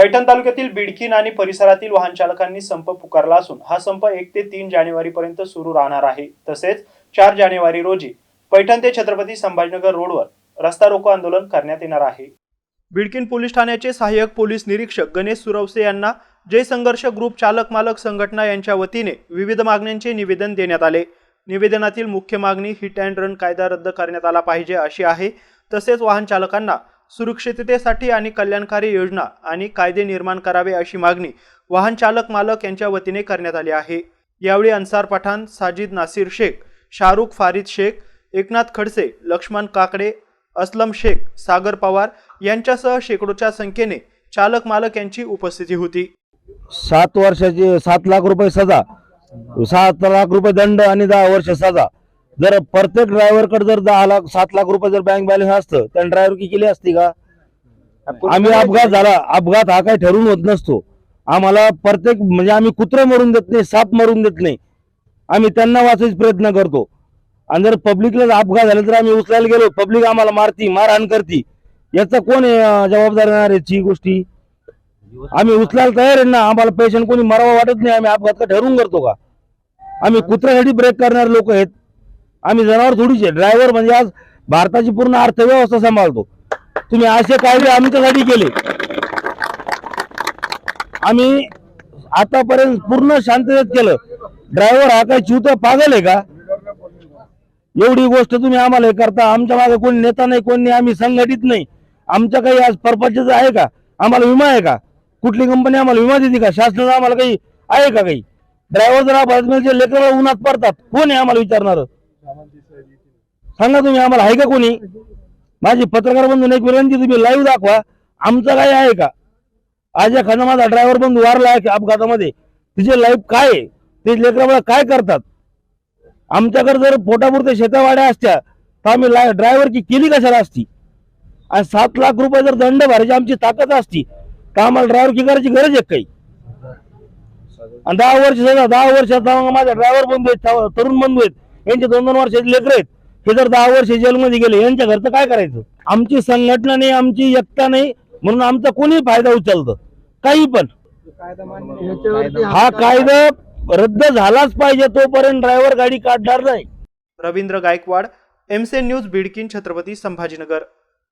पैठण तालुक्यातील बिडकीन आणि परिसरातील वाहन चालकांनी संप पुकारला असून हा संप एक ते तीन जानेवारी पर्यंत सुरू राहणार आहे. तसेच चार जानेवारी रोजी पैठण ते छत्रपती संभाजीनगर रोडवर रस्ता रोको आंदोलन करण्यात येणार आहे. बिडकीन पोलीस ठाण्याचे सहाय्यक पोलीस निरीक्षक गणेश सुरवसे यांना जय संघर्ष ग्रुप चालक मालक संघटना यांच्या वतीने विविध मागण्यांचे निवेदन देण्यात आले. निवेदनातील मुख्य मागणी हिट अँड रन कायदा रद्द करण्यात आला पाहिजे अशी आहे. तसेच वाहन चालकांना सुरक्षिततेसाठी आणि कल्याणकारी योजना आणि कायदे निर्माण करावे अशी मागणी वाहन चालक मालक यांच्या वतीने करण्यात आली आहे. यावेळी अन्सार पठाण साजिद नासिर शेख शाहरुख फारिद शेख एकनाथ खडसे लक्ष्मण काकडे असलम शेख सागर पवार यांच्यासह शेकडोच्या संख्येने चालक मालक यांची उपस्थिती होती. सात वर्षाची सात लाख रुपये सजा सात लाख रुपये दंड आणि दहा वर्ष सजा. जर प्रत्येक ड्रायव्हरकडे जर दहा लाख सात लाख रुपये जर बँक बॅलन्स असतं तर ड्रायव्हर की केली असती का? आम्ही अपघात झाला अपघात हा काही ठरवून होत नसतो. आम्हाला प्रत्येक म्हणजे आम्ही कुत्रे मरून देत नाही साप मरून देत नाही. आम्ही त्यांना वाचायचा प्रयत्न करतो. आणि जर पब्लिकला अपघात झाला तर आम्ही उचलायला गेलो पब्लिक आम्हाला मारती मारहाण करती. याचा कोण जबाबदार येणार याची गोष्टी? आम्ही उचलायला तयार आहे ना आम्हाला पेशंट कोणी मरावा वाटत नाही आम्ही अपघात का ठरवून करतो का? आम्ही कुत्र्यासाठी ब्रेक करणारे लोक आहेत. आम्ही जनावर थोडीचे ड्रायव्हर म्हणजे आज भारताची पूर्ण अर्थव्यवस्था सांभाळतो. तुम्ही असे कायदे आमच्यासाठी केले. आम्ही आतापर्यंत पूर्ण शांततेत केलं. ड्रायव्हर हा काय चिवता पागल आहे का? एवढी गोष्ट तुम्ही आम्हाला हे करता. आमच्या मागे कोणी नेता नाही कोणी नाही, आम्ही संघटित नाही. आमच्या काही आज परपंचाचं आहे का? आम्हाला विमा आहे का? कुठली कंपनी आम्हाला विमा देते का? शासनाचा आम्हाला काही आहे का काही? ड्रायव्हर जर अपघात लेकर उन्हात पडतात. कोण आहे आम्हाला विचारणार? सांगा तुम्ही आम्हाला आहे का कोणी? माझी पत्रकार बंधून एक विनंती तुम्ही लाईव्ह दाखवा. आमचं काय आहे का? आज एखादा माझा ड्रायव्हर बंधू वारला आहे अपघातामध्ये? तिचे लाईफ काय आहे? ते लेकरं काय करतात? आमच्याकडे जर पोटापुरत्या शेतावाड्या असत्या तर आम्ही ड्रायव्हर की केली कशाला असती? आणि सात लाख रुपये जर दंड भरायची आमची ताकद असती तर आम्हाला ड्रायव्हर की करायची गरज आहे काही? आणि दहा वर्ष दहा वर्षात माझा ड्रायव्हर बंधू आहेत तरुण बंधू आहेत. यांचे दोन दोन वर्षाचे लेकर आहेत. हे जर दहा वर्ष जेलमध्ये गेले यांच्या घरचं काय करायचं? आमची संघटना नाही आमची एकता नाही म्हणून आमचा कोणी फायदा उचलतं? काही पण. हा कायदा रद्द झालाच पाहिजे तोपर्यंत ड्रायव्हर गाडी काढणार नाही. रवींद्र गायकवाड एमसे न्यूज बिडकिन छत्रपती संभाजीनगर.